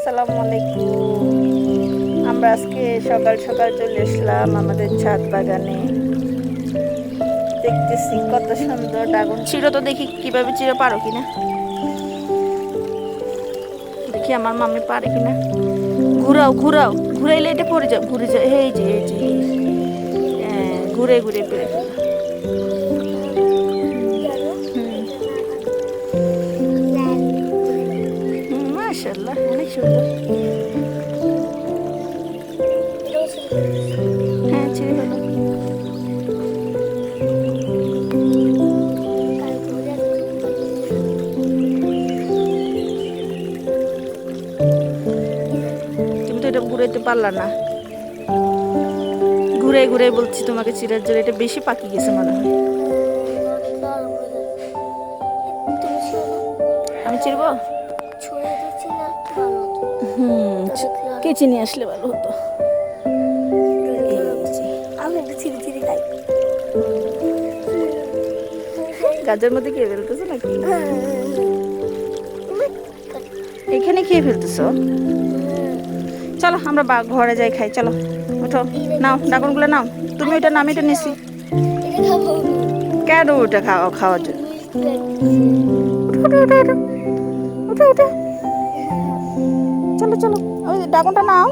আসসালামু আলাইকুম। আমরা আজকে সকাল সকাল চলে এসলাম আমাদের ছাদ বাগানে। দেখতেছি কত সুন্দর ড্রাগন চিরো তো দেখি কীভাবে চিরো পারো কিনা। দেখি আমার মামি পারে কিনা। ঘুরাও ঘুরাও। ঘুরাইলে এটা পড়ে যাও ঘুরে যাও। এই যে এই যে হ্যাঁ, ঘুরে ঘুরে পেরে ঘুরাইতে পারলা না। ঘুরে ঘুরে বলছি তোমাকে চিরার জন্য এটা বেশি পাকি গেছে মনে হয়। আমি চিরবো? হুম কেচি নিয়ে আসলে ভালো হতো? গাছের মধ্যে খেয়ে ফেলতেছো নাকি? এখানে খেয়ে ফেলতেছো? চলো, আমরা ঘরে যাই, খাই, চলো। ওঠো। নাও, ডাকনগুলো নাও। তুমি ওটা নাম এটা নিছি। কেন ওটা খাওয়া খাওয়ার জন্য? চলো চলো। ওই ডাকনটা নাও।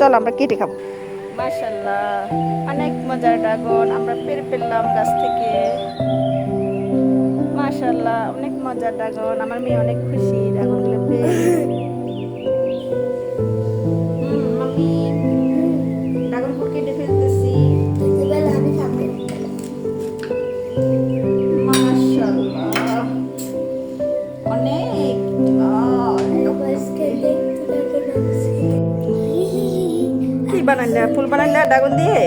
চলো, আমরা কেটে খাব। মাশাল্লাহ অনেক মজার ড্রাগন আমরা পেরে ফেললাম গাছ থেকে। মাশাল্লাহ অনেক মজার ড্রাগন আমার মেয়ে অনেক খুশি ড্রাগনগুলো পেয়ে বানাইলা ফুল বানাইলা ডাগন দিয়ে?